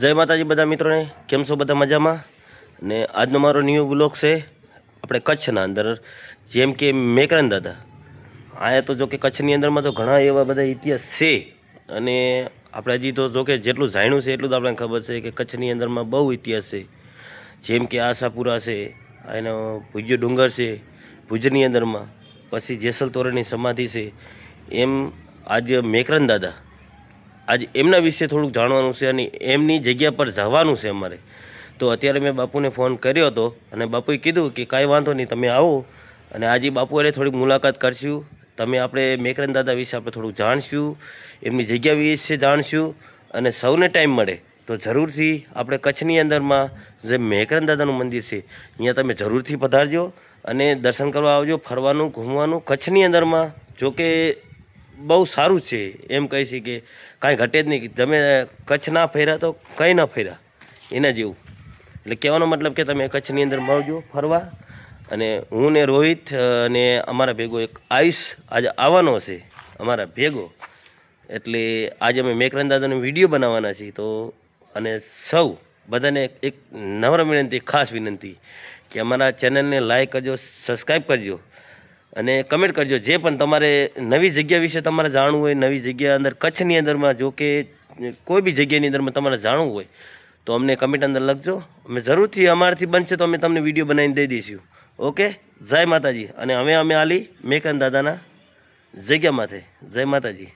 જય માતાજી બધા મિત્રોને, કેમ છો બધા મજામાં? ને આજનો મારો ન્યૂ બ્લોગ છે, આપણે કચ્છના અંદર. જેમ કે મેકરન દાદા. અહીંયા તો જો કે કચ્છની અંદરમાં તો ઘણા એવા બધા ઇતિહાસ છે. અને આપણે હજી તો જો કે જેટલું જાણ્યું છે એટલું તો આપણને ખબર છે કે કચ્છની અંદરમાં બહુ ઇતિહાસ છે. જેમ કે આશાપુરા છે, એનો ભુજ્ય ડુંગર છે, ભુજની અંદરમાં. પછી જેસલ તોરણની સમાધિ છે. એમ આજે મેકરન દાદા આજે એમના વિશે થોડુંક જાણવાનું છે અને એમની જગ્યા પર જવાનું છે અમારે. તો અત્યારે મેં બાપુને ફોન કર્યો હતો અને બાપુએ કીધું કે કાંઈ વાંધો નહીં, તમે આવો. અને આજે બાપુ અરે થોડીક મુલાકાત કરશું. તમે આપણે મેકરન દાદા વિશે આપણે થોડુંક જાણશું, એમની જગ્યા વિશે જાણશું અને સૌને ટાઈમ મળે તો જરૂરથી આપણે કચ્છની અંદરમાં જે મેકરન દાદાનું મંદિર છે, અહીંયા તમે જરૂરથી પધારજો અને દર્શન કરવા આવજો, ફરવાનું, ઘૂમવાનું કચ્છની અંદરમાં. જો કે બહુ સારું છે. એમ કહી છે કે કાંઈ ઘટે જ નહીં તમે કચ્છ ના ફર્યા તો કંઈ ના ફર્યા. એના જેવું. એટલે કહેવાનો મતલબ કે તમે કચ્છની અંદર મળજો, ફરવા. અને હું ને રોહિત અને અમારા ભેગો એક આયુષ આજે આવવાનો છે. અમારા ભેગો. એટલે આજે અમે મેકરન દાદાનો વીડિયો બનાવવાના છીએ. તો અને સૌ બધાને એક નમ્ર વિનંતી, ખાસ વિનંતી કે અમારા ચેનલને લાઈક કરજો, સબસ્ક્રાઈબ કરજો. અને કમેન્ટ કરજો. જે પણ તમારે નવી જગ્યા વિશે તમારે જાણવું હોય, નવી જગ્યા અંદર, કચ્છની અંદરમાં જો કે કોઈ બી જગ્યાની અંદરમાં તમારે જાણવું હોય, તો અમને કમેન્ટ અંદર લખજો. અમે જરૂરથી અમારાથી બનશે તો અમે તમને વીડિયો બનાવીને દઈ દઈશું. ઓકે જય માતાજી. અને હવે અમે આલી મેકન દાદાના જગ્યા માથે. જય માતાજી.